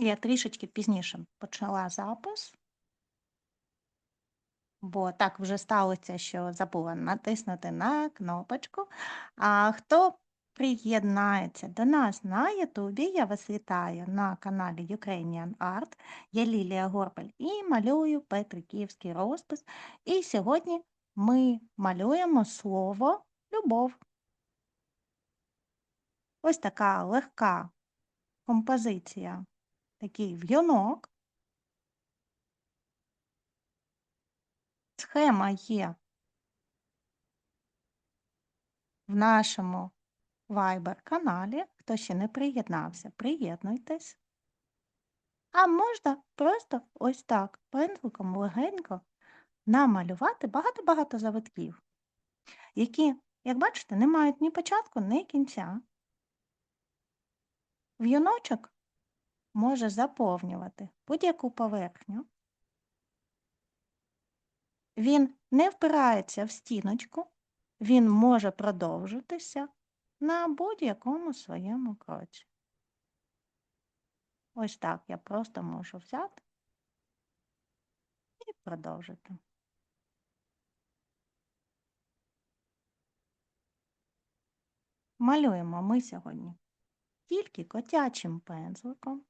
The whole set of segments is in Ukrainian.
Я трішечки пізніше почала запис, бо так вже сталося, що забула натиснути на кнопочку. А хто приєднається до нас на Ютубі, я вас вітаю на каналі Ukrainian Art. Я Лілія Горбель і малюю Петриківський розпис. І сьогодні ми малюємо слово любов. Ось така легка композиція, такий в'юнок. Схема є в нашому Viber-каналі. Хто ще не приєднався, приєднуйтесь. А можна просто ось так пензликом легенько намалювати багато-багато завитків, які, як бачите, не мають ні початку, ні кінця. В'юночок може заповнювати будь-яку поверхню. Він не впирається в стіночку, він може продовжитися на будь-якому своєму кроці. Ось так я просто можу взяти і продовжити. Малюємо ми сьогодні тільки котячим пензликом.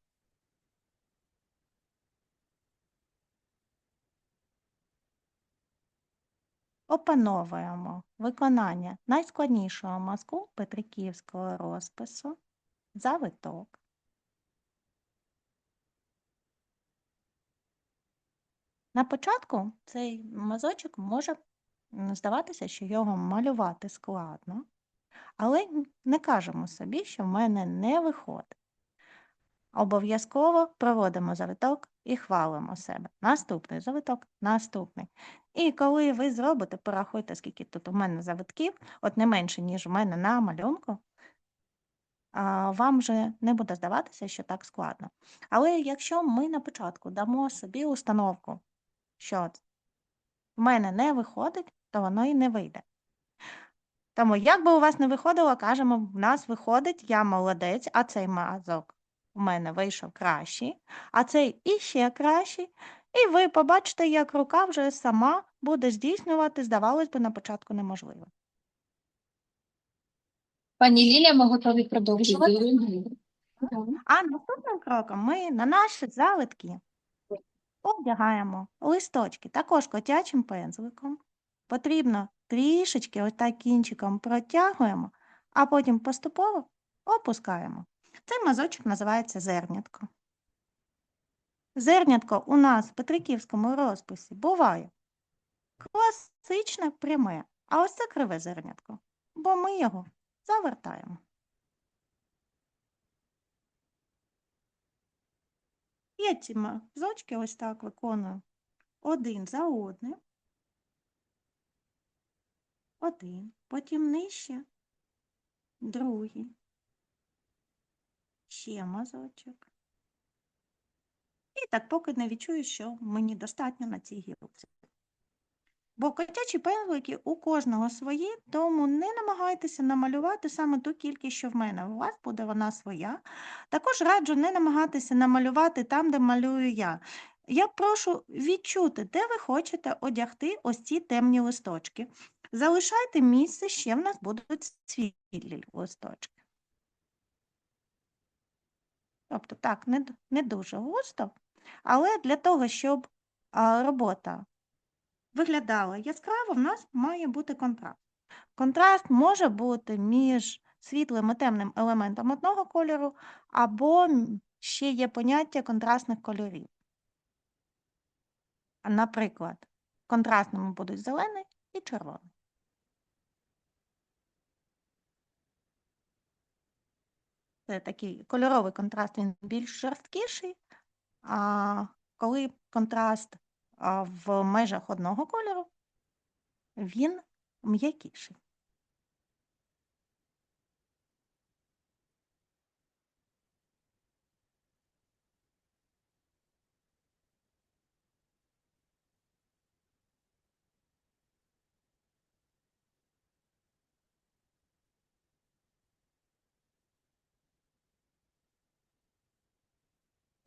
Опановуємо виконання найскладнішого мазку петриківського розпису завиток. На початку цей мазочок може здаватися, що його малювати складно, але не кажемо собі, що в мене не виходить. Обов'язково проводимо завиток і хвалимо себе. Наступний завиток, наступний. І коли ви зробите, порахуйте, скільки тут у мене завитків, от не менше, ніж у мене на малюнку, вам вже не буде здаватися, що так складно. Але якщо ми на початку дамо собі установку, що в мене не виходить, то воно і не вийде. Тому, як би у вас не виходило, кажемо, в нас виходить, я молодець, а цей мазок у мене вийшов кращий, а цей іще кращий. І ви побачите, як рука вже сама буде здійснювати, здавалось би, на початку неможливо. Пані Лілія, ми готові продовжувати. А наступним кроком ми на наші завитки одягаємо листочки, також котячим пензликом. Потрібно трішечки ось так кінчиком протягуємо, а потім поступово опускаємо. Цей мазочок називається зернятко. Зернятко у нас в петриківському розписі буває класичне пряме, а ось це криве зернятко, бо ми його завертаємо. Я ці мазочки ось так виконую один за одним. Один, потім нижче, другий, ще мазочок. І так, поки не відчую, що мені достатньо на цій гілці. Бо котячі пензлики у кожного свої, тому не намагайтеся намалювати саме ту кількість, що в мене. У вас буде вона своя. Також раджу не намагатися намалювати там, де малюю я. Я прошу відчути, де ви хочете одягти ось ці темні листочки. Залишайте місце, ще в нас будуть світлі листочки. Тобто так, не, не дуже густо, але для того, щоб робота виглядала яскраво, в нас має бути контраст. Контраст може бути між світлим і темним елементом одного кольору, або ще є поняття контрастних кольорів. Наприклад, контрастними будуть зелений і червоний. Це такий кольоровий контраст, він більш жорсткіший, коли контраст в межах одного кольору, він м'якіший.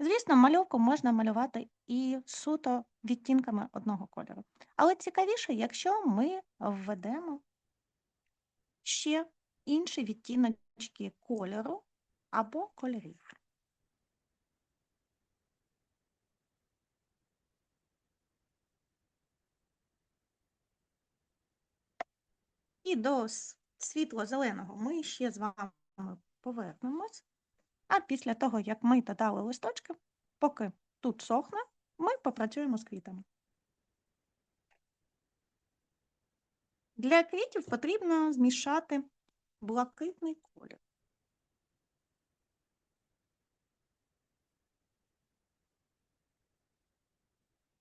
Звісно, мальовку можна малювати і суто відтінками одного кольору. Але цікавіше, якщо ми введемо ще інші відтіночки кольору або кольорів. І до світло-зеленого ми ще з вами повернемось. А після того, як ми додали листочки, поки тут сохне, ми попрацюємо з квітами. Для квітів потрібно змішати блакитний колір.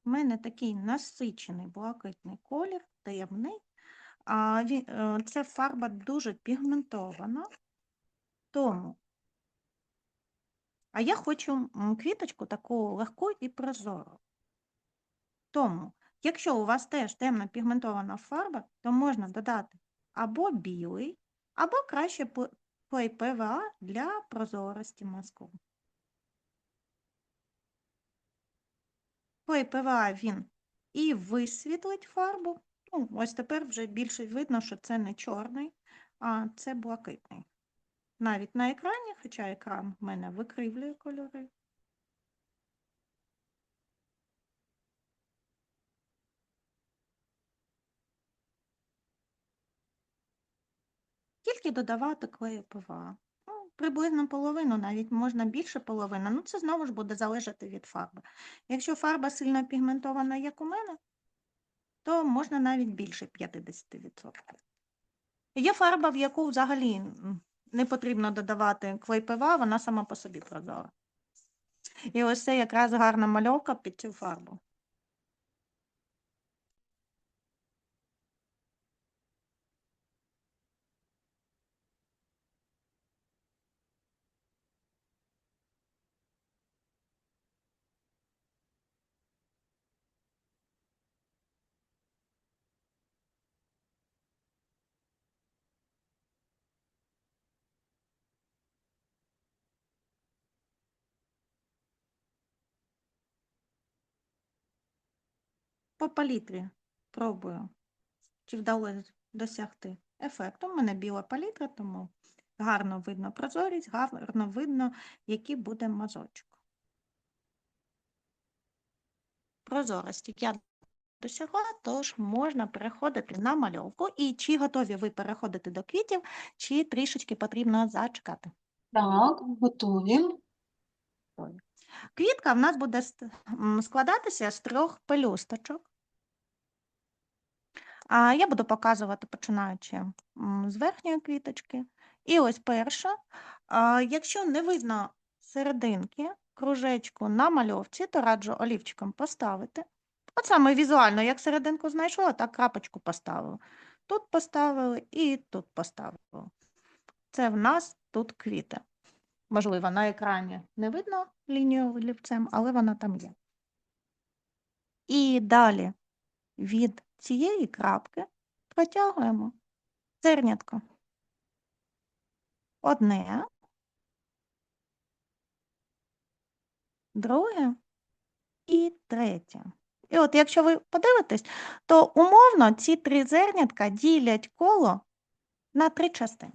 У мене такий насичений блакитний колір, темний. Е, Це фарба дуже пігментована, тому. А я хочу квіточку таку легку і прозору. Тому, якщо у вас теж темно пігментована фарба, то можна додати або білий, або краще клей ПВА для прозорості мазку. Клей ПВА він і висвітлить фарбу. Ну, ось тепер вже більше видно, що це не чорний, а це блакитний. Навіть на екрані, хоча екран в мене викривлює кольори. Тільки додавати клею ПВА. Ну, приблизно половину, навіть можна більше половини. Ну, це знову ж буде залежати від фарби. Якщо фарба сильно пігментована, як у мене, то можна навіть більше 50%. Є фарба, в яку взагалі не потрібно додавати клей ПВА, вона сама по собі прозора. І ось це якраз гарна мальовка під цю фарбу. По палітрі пробую, чи вдалося досягти ефекту. У мене біла палітра, тому гарно видно прозорість, гарно видно, який буде мазочок. Прозорості я досягла, тож можна переходити на мальовку. І чи готові ви переходити до квітів, чи трішечки потрібно зачекати. Так, готові. Квітка в нас буде складатися з трьох пелюсточок. А я буду показувати, починаючи з верхньої квіточки. І ось перша. Якщо не видно серединки, кружечку на мальовці, то раджу олівчиком поставити. От саме візуально, як серединку знайшла, так крапочку поставила. Тут поставили і тут поставили. Це в нас тут квіти. Можливо, на екрані не видно лінію олівцем, але вона там є. І далі від цієї крапки протягуємо зернятко. Одне, друге і третє. І от якщо ви подивитесь, то умовно ці три зернятка ділять коло на три частини.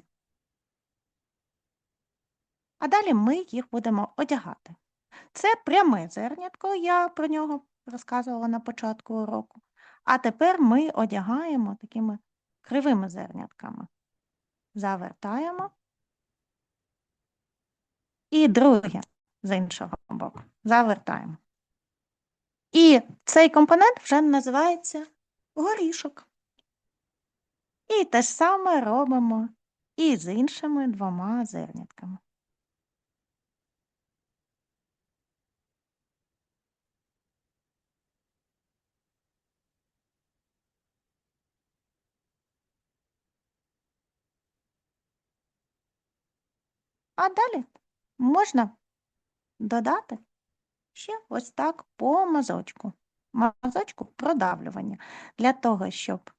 А далі ми їх будемо одягати. Це пряме зернятко, я про нього розказувала на початку уроку. А тепер ми одягаємо такими кривими зернятками. Завертаємо. І друге з іншого боку. Завертаємо. І цей компонент вже називається горішок. І те ж саме робимо і з іншими двома зернятками. А далі можна додати ще ось так по мазочку. Мазочку продавлювання для того, щоб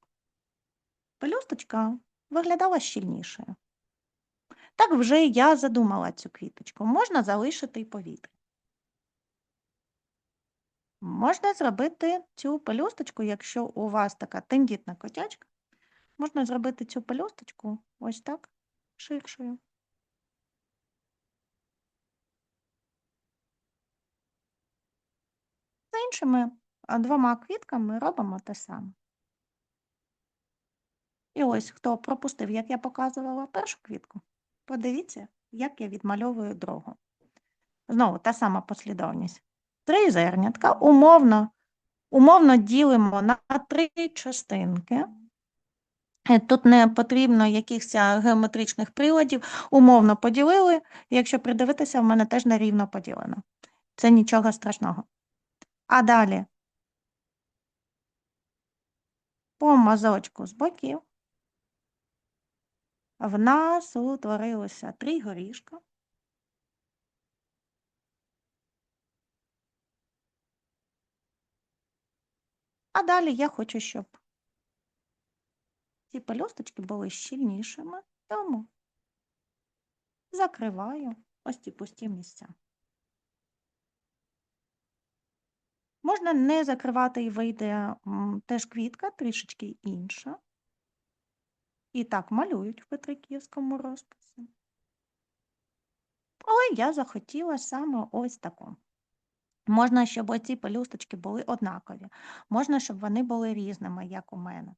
пелюсточка виглядала щільнішою. Так вже я задумала цю квіточку. Можна залишити і повітря. Можна зробити цю пелюсточку, якщо у вас така тендітна котячка, можна зробити цю пелюсточку ось так ширшою. Іншими двома квітками робимо те саме. І ось хто пропустив, як я показувала першу квітку, подивіться, як я відмальовую другу. Знову та сама послідовність. Три зернятка умовно, умовно ділимо на три частинки. Е, Тут не потрібно якихось геометричних приладів, умовно поділили. Якщо придивитися, в мене теж нерівно поділено. Це нічого страшного. А далі по мазочку з боків в нас утворилося три горішка. А далі я хочу, щоб ці пелюсточки були щільнішими, тому закриваю ось ці пусті місця. Можна не закривати і вийде теж квітка, трішечки інша. І так малюють в Петриківському розписі. Але я захотіла саме ось таку. Можна, щоб оці пелюсточки були однакові. Можна, щоб вони були різними, як у мене.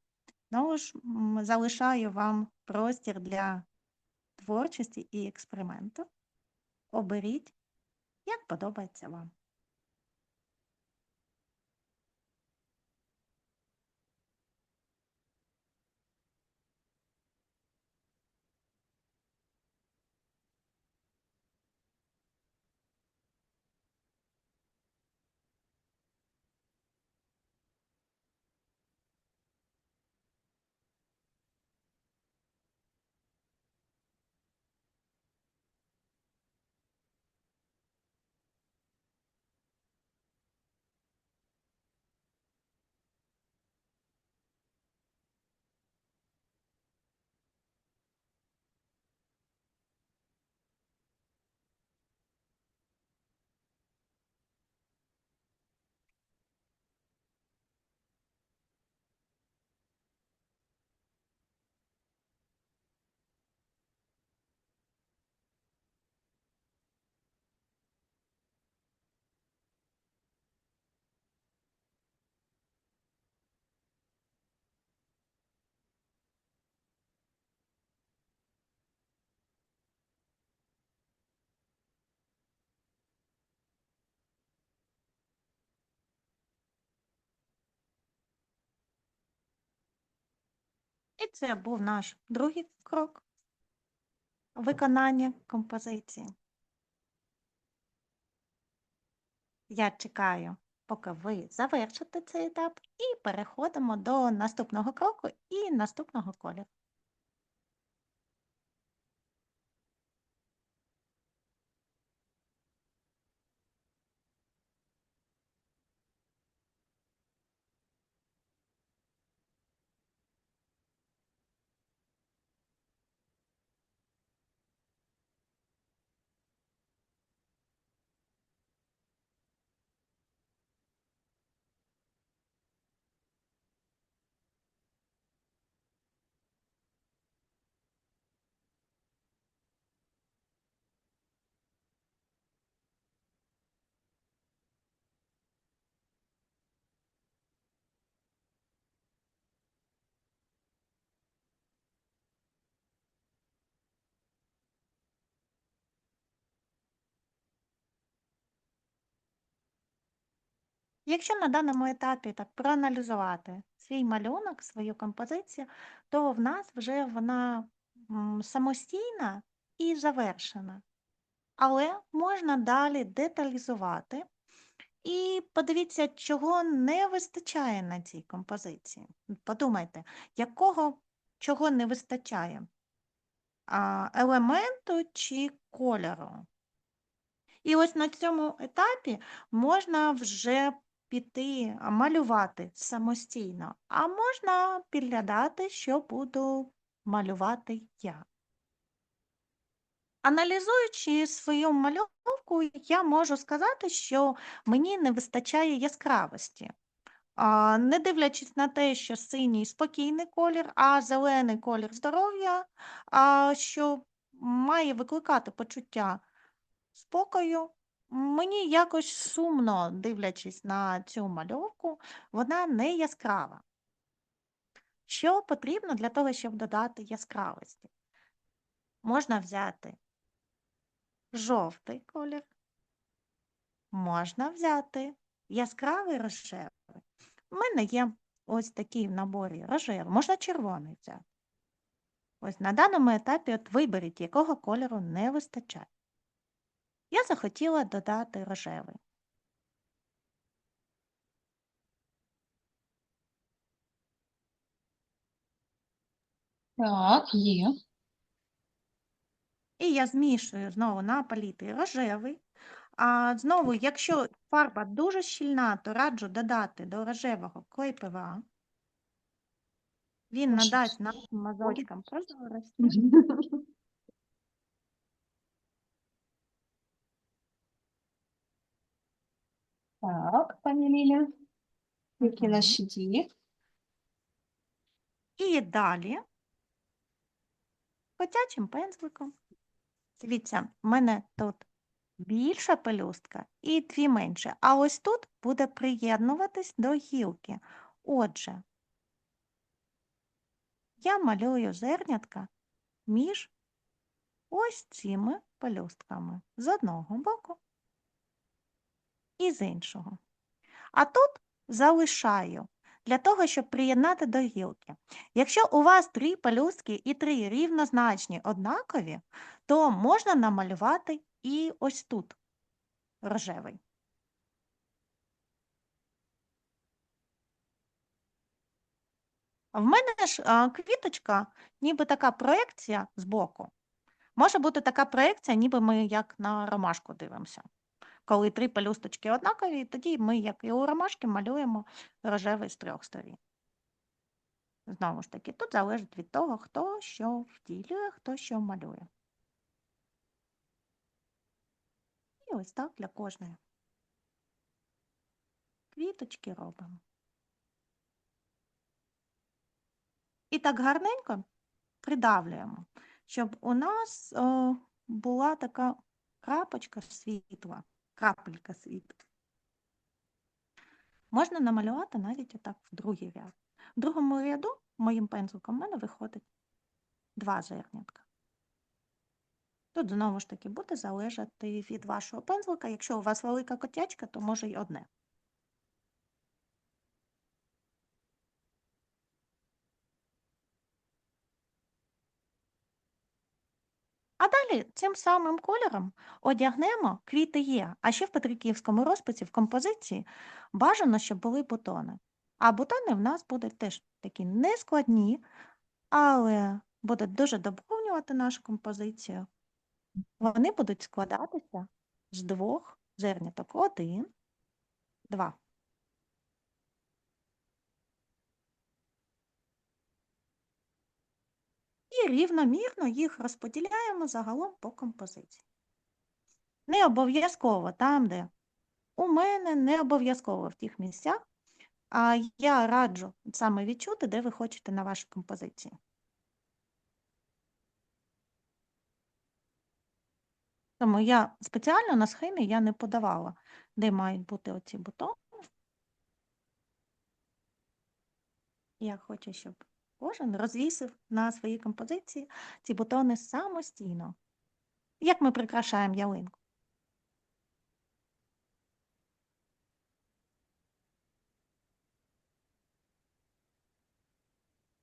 Знову ж залишаю вам простір для творчості і експерименту. Оберіть, як подобається вам. І це був наш другий крок виконання композиції. Я чекаю, поки ви завершите цей етап, і переходимо до наступного кроку і наступного кольору. Якщо на даному етапі так проаналізувати свій малюнок, свою композицію, то в нас вже вона самостійна і завершена. Але можна далі деталізувати і подивіться, чого не вистачає на цій композиції. Подумайте, якого чого не вистачає? Елементу чи кольору? І ось на цьому етапі можна вже піти малювати самостійно, а можна підглядати, що буду малювати я. Аналізуючи свою мальовку, я можу сказати, що мені не вистачає яскравості. Не дивлячись на те, що синій спокійний колір, а зелений колір здоров'я, що має викликати почуття спокою, мені якось сумно, дивлячись на цю мальовку, вона не яскрава. Що потрібно для того, щоб додати яскравості? Можна взяти жовтий колір, можна взяти яскравий рожевий. У мене є ось такий в наборі рожевий, можна червоний взяти. Ось на даному етапі от виберіть, якого кольору не вистачає. Я захотіла додати рожевий. Так, є. І я змішую знову на палітрі рожевий. А знову, якщо фарба дуже щільна, то раджу додати до рожевого клей ПВА. Він надасть нашим мазочкам прозорості. Так, пані Ліля. Які наші дії? І далі котячим пензликом. Дивіться, в мене тут більша пелюстка і дві менше. А ось тут буде приєднуватись до гілки. Отже, я малюю зернятка між ось цими пелюстками з одного боку і з іншого. А тут залишаю для того, щоб приєднати до гілки. Якщо у вас три пелюстки і три рівнозначні однакові, то можна намалювати і ось тут рожевий. В мене ж квіточка, ніби така проекція збоку. Може бути така проекція, ніби ми як на ромашку дивимося. Коли три пелюсточки однакові, тоді ми, як і у ромашки, малюємо рожевий з трьох сторін. Знову ж таки, тут залежить від того, хто що втілює, хто що малює. І ось так для кожної. Квіточки робимо. І так гарненько придавлюємо, щоб у нас о, була така крапочка світла, крапелька світу. Можна намалювати навіть отак в другий ряд. В другому ряду моїм пензликом в мене виходить два зернятка. Тут знову ж таки буде залежати від вашого пензлика. Якщо у вас велика котячка, то може й одне. А далі цим самим кольором одягнемо квіти є. А ще в Петриківському розписі в композиції бажано, щоб були бутони. А бутони в нас будуть теж такі нескладні, але будуть дуже доповнювати нашу композицію. Вони будуть складатися з двох зерняток. Один, два. І рівномірно їх розподіляємо загалом по композиції. Не обов'язково там, де у мене, не обов'язково в тих місцях, а я раджу саме відчути, де ви хочете на вашій композиції. Тому я спеціально на схемі я не подавала, де мають бути оці бутони. Я хочу, щоб кожен розвісив на своїй композиції ці бутони самостійно. Як ми прикрашаємо ялинку?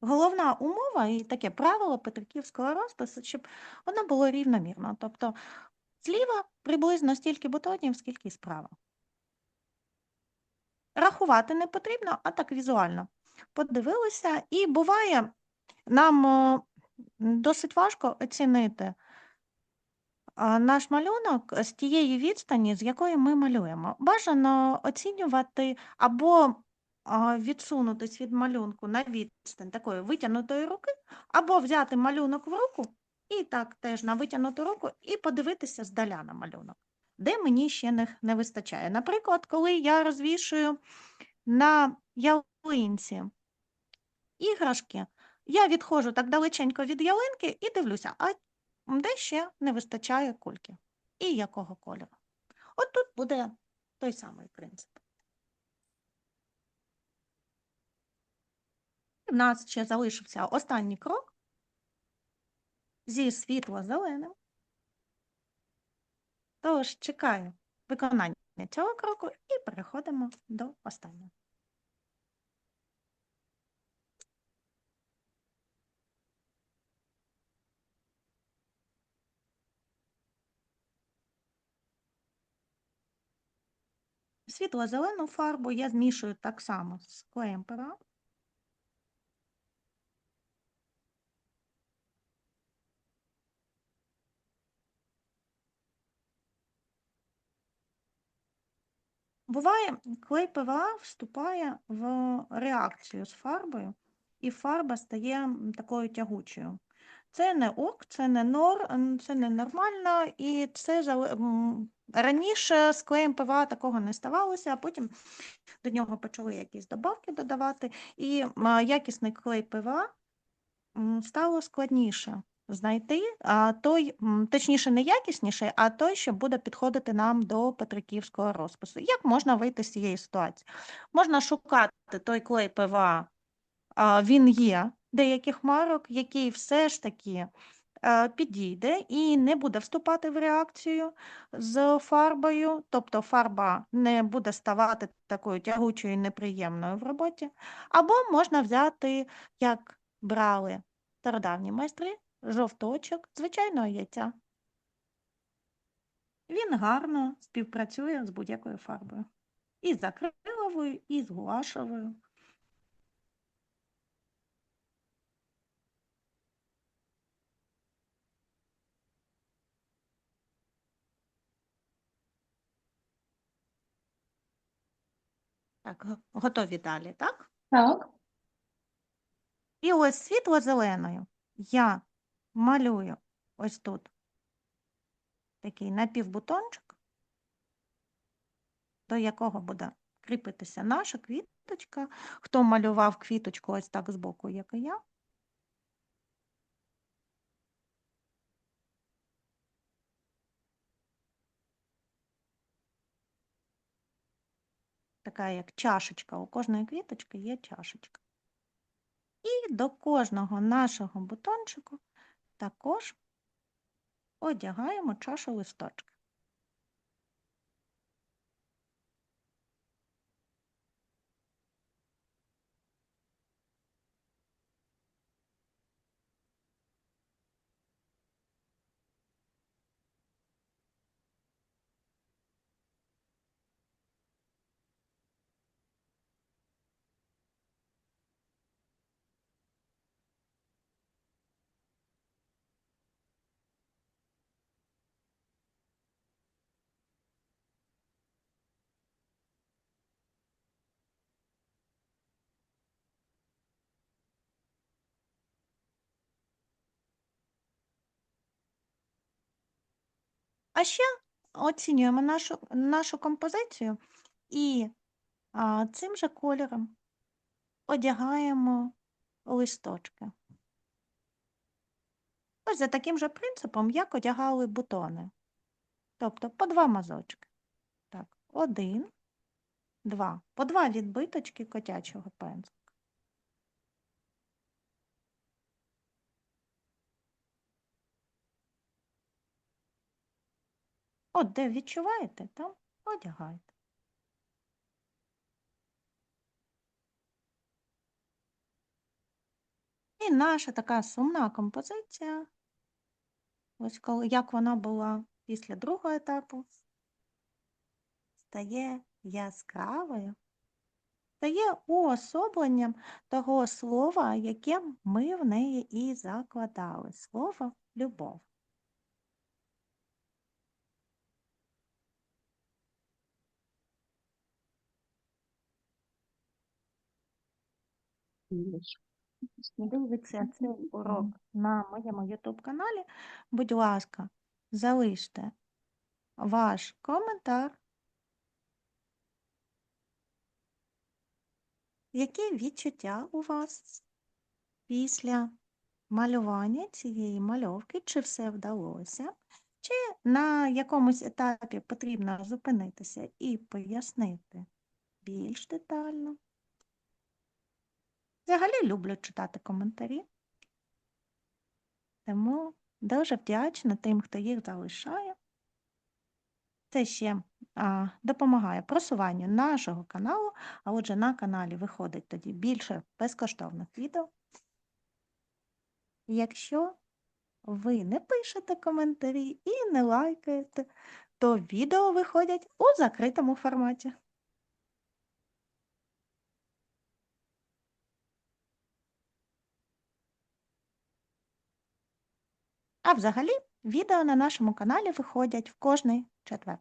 Головна умова і таке правило Петриківського розпису, щоб воно було рівномірно. Тобто зліва приблизно стільки бутонів, скільки справа. Рахувати не потрібно, а так візуально. Подивилися, і буває, нам е, досить важко оцінити наш малюнок з тієї відстані, з якої ми малюємо. Бажано оцінювати або відсунутись від малюнку на відстань такої витягнутої руки, або взяти малюнок в руку І так теж на витягнуту руку і подивитися здаля на малюнок, де мені ще не, не вистачає. Наприклад, коли я розвішую на ялинці іграшки, я відходжу так далеченько від ялинки і дивлюся, а де ще не вистачає кульки і якого кольору. От тут буде той самий принцип. У нас ще залишився останній крок зі світло-зеленим. Тож чекаю виконання цього кроку і переходимо до останнього. Світло-зелену фарбу я змішую так само з клеєм пера. Буває, клей ПВА вступає в реакцію з фарбою, і фарба стає такою тягучою. Це не ок, це не нор, це не нормально, і це зале- раніше з клеєм ПВА такого не ставалося, а потім до нього почали якісь добавки додавати, і якісний клей ПВА стало складніше знайти, а той, точніше, не якісніший, а той, що буде підходити нам до петриківського розпису. Як можна вийти з цієї ситуації? Можна шукати той клей ПВА, він є деяких марок, який все ж таки е, підійде і не буде вступати в реакцію з фарбою, тобто фарба не буде ставати такою тягучою і неприємною в роботі. Або можна взяти, як брали стародавні майстри, жовточок звичайного яйця. Він гарно співпрацює з будь-якою фарбою. І з акриловою, і з гуашевою. Так, готові далі, так? Так. І ось світло-зеленою я малюю ось тут такий напівбутончик, до якого буде кріпитися наша квіточка. Хто малював квіточку ось так збоку, як і я. Така як чашечка, у кожної квіточки є чашечка. І до кожного нашого бутончику також одягаємо чашу листочка. А ще оцінюємо нашу, нашу композицію і а, цим же кольором одягаємо листочки. Ось за таким же принципом, як одягали бутони. Тобто по два мазочки. Так, один, два. По два відбиточки котячого пензлика. От де відчуваєте, там одягайте. І наша така сумна композиція, ось коли як вона була після другого етапу, стає яскравою, стає уособленням того слова, яке ми в неї і закладали. Слово любов. Дивиться цей урок на моєму YouTube каналі, будь ласка, залиште ваш коментар. Які відчуття у вас після малювання цієї мальовки? Чи все вдалося? Чи на якомусь етапі потрібно зупинитися і пояснити більш детально? Взагалі люблю читати коментарі, тому дуже вдячна тим, хто їх залишає. Це ще а, допомагає просуванню нашого каналу, а отже, на каналі виходить тоді більше безкоштовних відео. Якщо ви не пишете коментарі і не лайкаєте, то відео виходять у закритому форматі. А взагалі, відео на нашому каналі виходять в кожний четвер.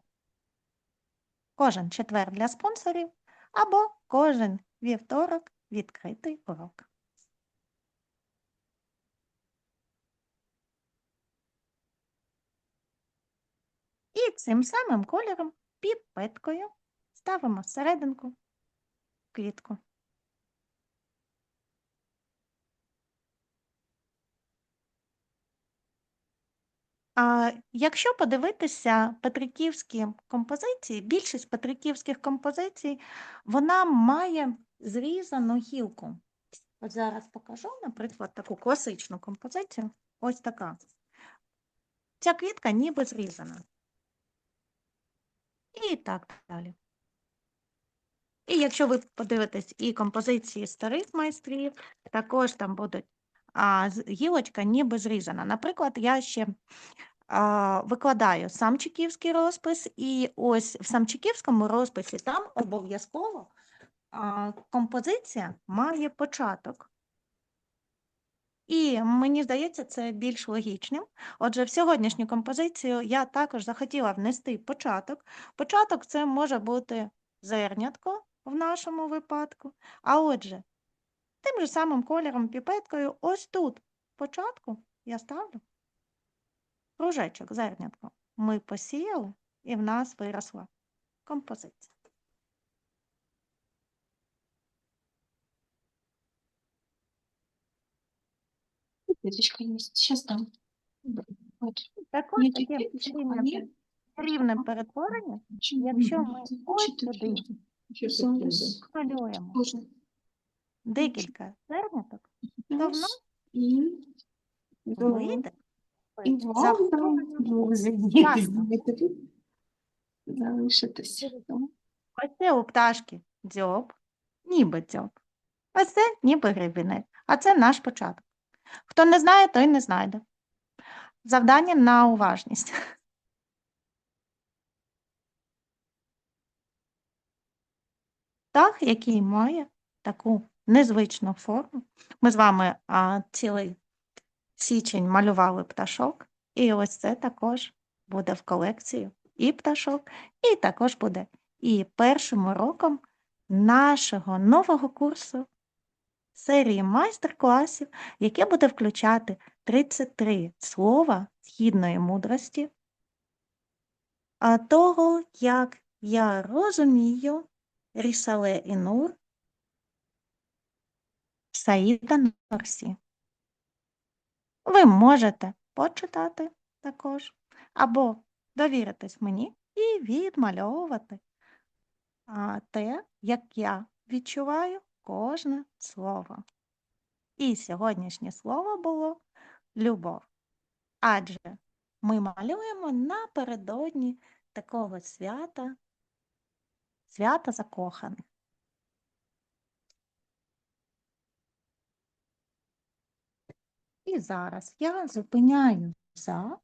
Кожен четвер для спонсорів або кожен вівторок відкритий урок. І цим самим кольором піпеткою ставимо серединку в А якщо подивитися петриківські композиції, більшість петриківських композицій, вона має зрізану гілку. От зараз покажу, наприклад, таку класичну композицію. Ось така. Ця квітка ніби зрізана. І так далі. І якщо ви подивитесь і композиції старих майстрів, також там будуть а, гілочка ніби зрізана. Наприклад, я ще викладаю самчиківський розпис, і ось в самчиківському розписі там обов'язково композиція має початок. І мені здається, це більш логічним. Отже, в сьогоднішню композицію я також захотіла внести початок. Початок це може бути зернятко в нашому випадку. А отже, тим же самим кольором піпеткою, ось тут початку я ставлю кружечок, зернятко. Ми посіяли, і в нас виросла композиція. Квіточка є. Сейчас дам. Вот. Також Ні, таке рівне, рівне перетворення Якщо ми ось малюємо Можна. Декілька зерняток, то в нас І вийде І. Залишитися. Ось це у пташки дзьоб, ніби дзьоб. Ось це ніби гребінець. А це наш початок. Хто не знає, той не знайде. Завдання на уважність. Птах, який має таку незвичну форму. Ми з вами а, цілий січень малювали пташок, і ось це також буде в колекцію і пташок, і також буде і першим уроком нашого нового курсу серії майстер-класів, яке буде включати 33 слова східної мудрості, а того, як я розумію Рісале і Нур Саїда Нурсі. Ви можете почитати також, або довіритись мені і відмальовувати те, як я відчуваю кожне слово. І сьогоднішнє слово було любов. Адже ми малюємо напередодні такого свята, свята закоханих. І зараз я зупиняю запис.